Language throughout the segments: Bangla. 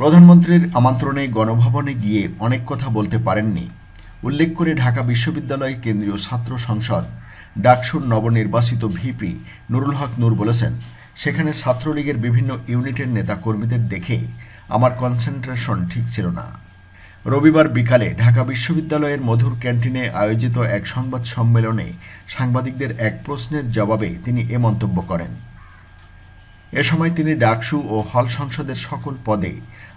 প্রধানমন্ত্রীর আমন্ত্রণে গণভবনে গিয়ে অনেক কথা বলতে পারেননি। উল্লেখ করে ঢাকা বিশ্ববিদ্যালয় কেন্দ্রীয় ছাত্র সংসদ ডাকসুর নবনির্বাচিত ভিপি নুরুল হক নূর বলেছেন, সেখানে ছাত্রলীগের বিভিন্ন ইউনিটের নেতাকর্মীদের দেখে আমার কনসেন্ট্রেশন ঠিক ছিল না। রবিবার বিকালে ঢাকা বিশ্ববিদ্যালয়ের মধুর ক্যান্টিনে আয়োজিত এক সংবাদ সম্মেলনে সাংবাদিকদের এক প্রশ্নের জবাবে তিনি এ মন্তব্য করেন। এ সময় তিনি ডাকসু ও হল সংসদের সকল পদে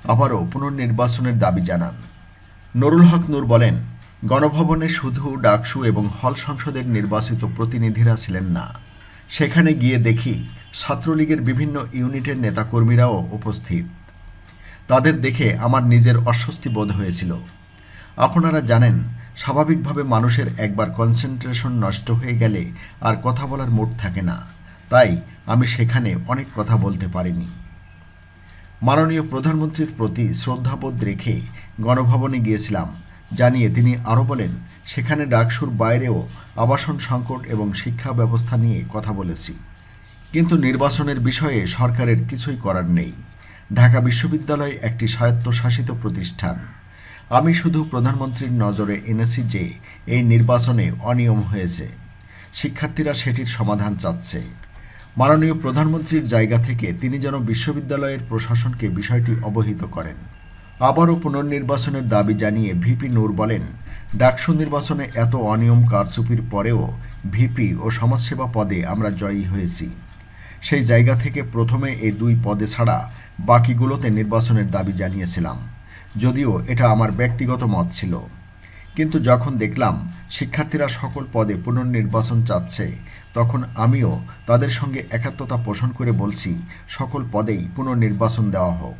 আবারও পুনর্নির্বাচনের দাবি জানান। নুরুল হক নূর বলেন, গণভবনে শুধু ডাকসু এবং হল সংসদের নির্বাচিত প্রতিনিধিরা ছিলেন না। সেখানে গিয়ে দেখি ছাত্রলীগের বিভিন্ন ইউনিটের নেতাকর্মীরাও উপস্থিত। তাদের দেখে আমার নিজের অস্বস্তি বোধ হয়েছিল। আপনারা জানেন, স্বাভাবিকভাবে মানুষের একবার কনসেন্ট্রেশন নষ্ট হয়ে গেলে আর কথা বলার মুড থাকে না। তাই আমি সেখানে অনেক কথা বলতে পারিনি। মাননীয় প্রধানমন্ত্রীর প্রতি শ্রদ্ধাবোধ রেখে গণভবনে গিয়েছিলাম, জানিয়ে তিনি আরও বলেন, সেখানে ডাকসুর বাইরেও আবাসন সংকট এবং শিক্ষা ব্যবস্থা নিয়ে কথা বলেছি। কিন্তু নির্বাচনের বিষয়ে সরকারের কিছুই করার নেই। ঢাকা বিশ্ববিদ্যালয় একটি স্বায়ত্তশাসিত প্রতিষ্ঠান। আমি শুধু প্রধানমন্ত্রীর নজরে এনেছি যে এই নির্বাচনে অনিয়ম হয়েছে। শিক্ষার্থীরা সেটির সমাধান চাচ্ছে। মাননীয় প্রধানমন্ত্রীর জায়গা থেকে তিনি যেন বিশ্ববিদ্যালয়ের প্রশাসনকে বিষয়টি অবহিত করেন। আবারও পুনর্নির্বাচনের দাবি জানিয়ে ভিপি নূর বলেন, ডাকসু নির্বাচনে এত অনিয়ম কারচুপির পরেও ভিপি ও সমাজসেবা পদে আমরা জয়ী হয়েছি। সেই জায়গা থেকে প্রথমে এই দুই পদে ছাড়া বাকিগুলোতে নির্বাচনের দাবি জানিয়েছিলাম। যদিও এটা আমার ব্যক্তিগত মত ছিল। কিন্তু যখন দেখলাম শিক্ষার্থীরা সকল পদে পুনর্নির্বাচন চাচ্ছে, তখন আমিও তাদের সঙ্গে একাত্মতা পোষণ করে বলছি, সকল পদেই পুনর্নির্বাচন দেওয়া হোক।